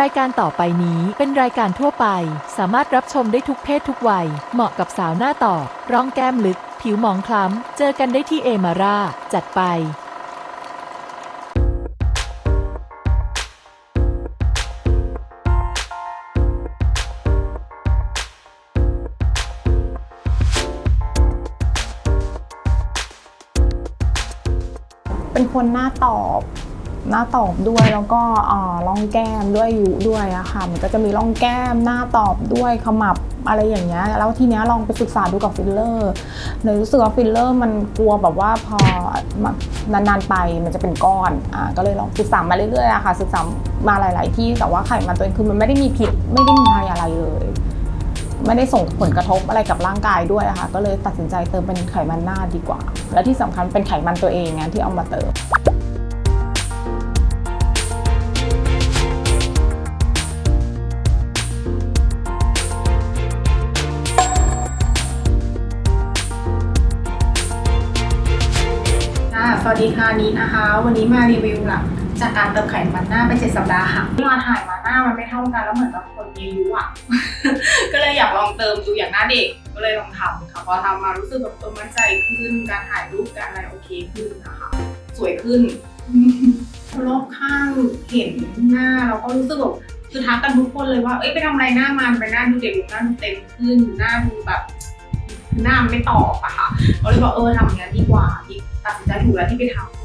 รายการต่อไปนี้เป็นรายการทั่วไป สามารถรับชมได้ทุกเพศทุกวัย เหมาะกับสาวหน้าต่อ ร้องแก้มลึก ผิวหมองคล้ำ เจอกันได้ที่เอมาร่า จัดไป เป็นคนหน้าตอบ หน้าตอบด้วยแล้วก็อ่าร่องแก้มด้วยอายุด้วยอะค่ะ มันก็จะมีร่องแก้มหน้าตอบด้วยขมับอะไรอย่างเงี้ยแล้วทีเนี้ยลองไปศึกษาดูกับฟิลเลอร์เลยรู้สึกว่าฟิลเลอร์มันกลัวแบบว่าพอนานๆไปมันจะเป็นก้อนอ่าก็เลยลองศึกษามาเรื่อยๆอะค่ะ ศึกษามาหลาย ๆ ที่แต่ว่าไขมันตัวเองคือมันไม่ได้มีพิษไม่ได้มีภัยอะไรเลยไม่ได้ส่งผลกระทบอะไรกับร่างกายด้วยะค่ะก็เลยตัดสินใจเติมเป็นไขมันหน้าดีกว่า และที่สำคัญเป็นไขมันตัวเองไงที่เอามาเติม สวัสดีค่ะนี้นะคะ วันนี้มารีวิวหลังจากการเติมไขมันหน้าไปเจ็ดสัปดาห์ค่ะเวลาถ่ายมาหน้ามันไม่เท่ากันแล้วเหมือนกับคนมีอายุอะ ก็เลยอยากลองเติมดูอย่างหน้าเด็ก ก็เลยลองทำค่ะพอทำมารู้สึกแบบเออมั่นใจขึ้น การถ่ายรูปการอะไรโอเคขึ้นนะคะ สวยขึ้นรอบข้างเห็นหน้าเราก็รู้สึกแบบคือทักกันทุกคนเลยว่า เอ้ยไปทำอะไรหน้ามันไปหน้าดูเด็กหน้าดูเต็มขึ้นหน้าดูแบบหน้าไม่ตอบอะค่ะก็เลยบอกเออทำอย่างนั้ดีกว่าที่ ตัดสินใจถูกแล้วที่ไปทำ